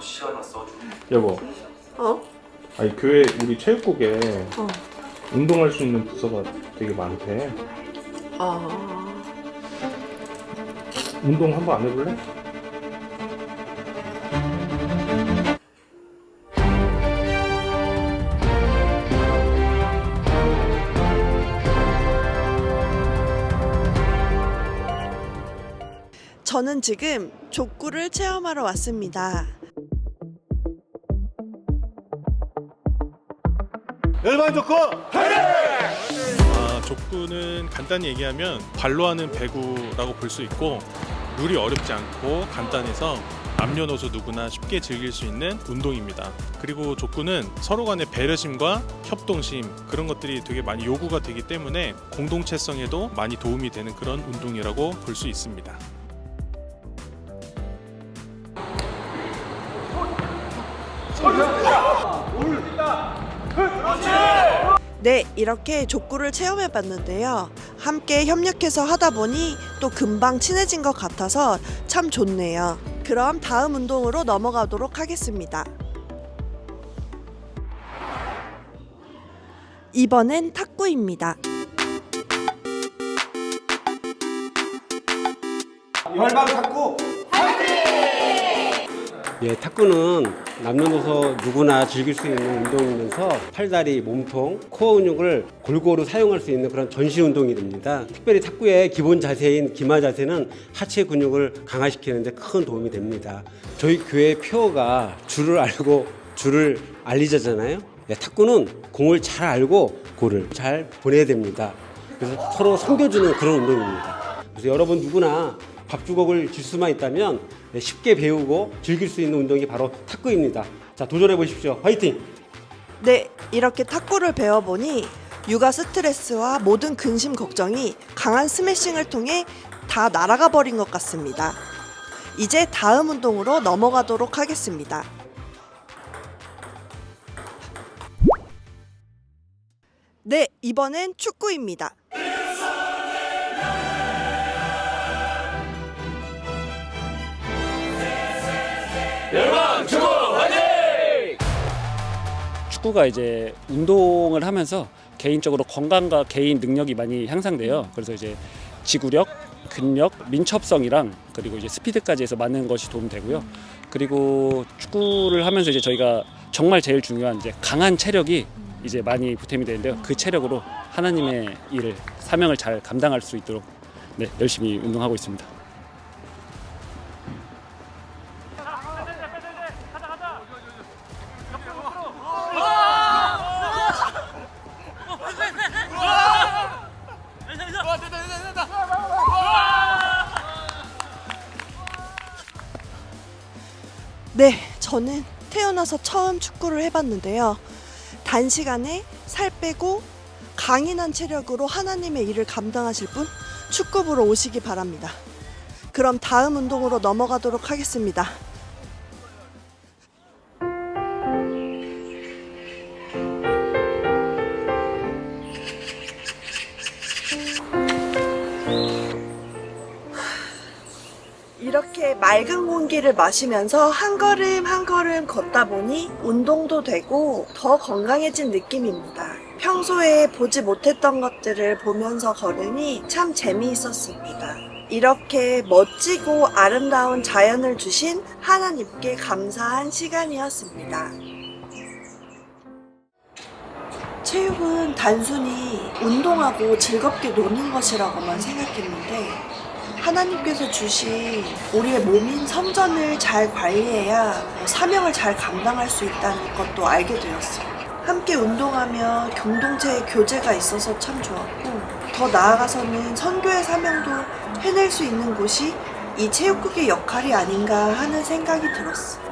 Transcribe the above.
시원한 소주. 여보, 어? 아니 교회 우리 체육국에 어. 운동할 수 있는 부서가 되게 많대. 아. 운동 한번 안 해볼래? 저는 지금 족구를 체험하러 왔습니다. 열반 좋고 아, 족구는 간단히 얘기하면 발로 하는 배구라고 볼 수 있고 룰이 어렵지 않고 간단해서 남녀노소 누구나 쉽게 즐길 수 있는 운동입니다. 그리고 족구는 서로 간의 배려심과 협동심 그런 것들이 되게 많이 요구가 되기 때문에 공동체성에도 많이 도움이 되는 그런 운동이라고 볼 수 있습니다. 네, 이렇게 족구를 체험해 봤는데요. 함께 협력해서 하다 보니 또 금방 친해진 것 같아서 참 좋네요. 그럼 다음 운동으로 넘어가도록 하겠습니다. 이번엔 탁구입니다. 열반 탁구 예, 탁구는 남녀노소 누구나 즐길 수 있는 운동이면서 팔다리, 몸통, 코어 근육을 골고루 사용할 수 있는 그런 전신 운동이 됩니다. 특별히 탁구의 기본 자세인 기마 자세는 하체 근육을 강화시키는 데 큰 도움이 됩니다. 저희 교회 표어가 줄을 알고 줄을 알리자잖아요. 예, 탁구는 공을 잘 알고 골을 잘 보내야 됩니다. 그래서 서로 섬겨주는 그런 운동입니다. 그래서 여러분 누구나 밥 주걱을 질 수만 있다면 네, 쉽게 배우고 즐길 수 있는 운동이 바로 탁구입니다. 자, 도전해 보십시오. 화이팅! 네, 이렇게 탁구를 배워보니 육아 스트레스와 모든 근심 걱정이 강한 스매싱을 통해 다 날아가 버린 것 같습니다. 이제 다음 운동으로 넘어가도록 하겠습니다. 네, 이번엔 축구입니다. 축구가 이제 운동을 하면서 개인적으로 건강과 개인 능력이 많이 향상돼요. 그래서 이제 지구력, 근력, 민첩성이랑 그리고 이제 스피드까지 해서 많은 것이 도움되고요. 그리고 축구를 하면서 이제 저희가 정말 제일 중요한 이제 강한 체력이 이제 많이 보탬이 되는데요. 그 체력으로 하나님의 일을 사명을 잘 감당할 수 있도록 네, 열심히 운동하고 있습니다. 네, 저는 태어나서 처음 축구를 해봤는데요. 단시간에 살 빼고 강인한 체력으로 하나님의 일을 감당하실 분 축구부로 오시기 바랍니다. 그럼 다음 운동으로 넘어가도록 하겠습니다. 이렇게 맑은 공기를 마시면서 한 걸음 한 걸음 걷다 보니 운동도 되고 더 건강해진 느낌입니다. 평소에 보지 못했던 것들을 보면서 걸으니 참 재미있었습니다. 이렇게 멋지고 아름다운 자연을 주신 하나님께 감사한 시간이었습니다. 체육은 단순히 운동하고 즐겁게 노는 것이라고만 생각했는데 하나님께서 주신 우리의 몸인 성전을 잘 관리해야 사명을 잘 감당할 수 있다는 것도 알게 되었어요. 함께 운동하며 공동체의 교제가 있어서 참 좋았고 더 나아가서는 선교의 사명도 해낼 수 있는 곳이 이 체육국의 역할이 아닌가 하는 생각이 들었어요.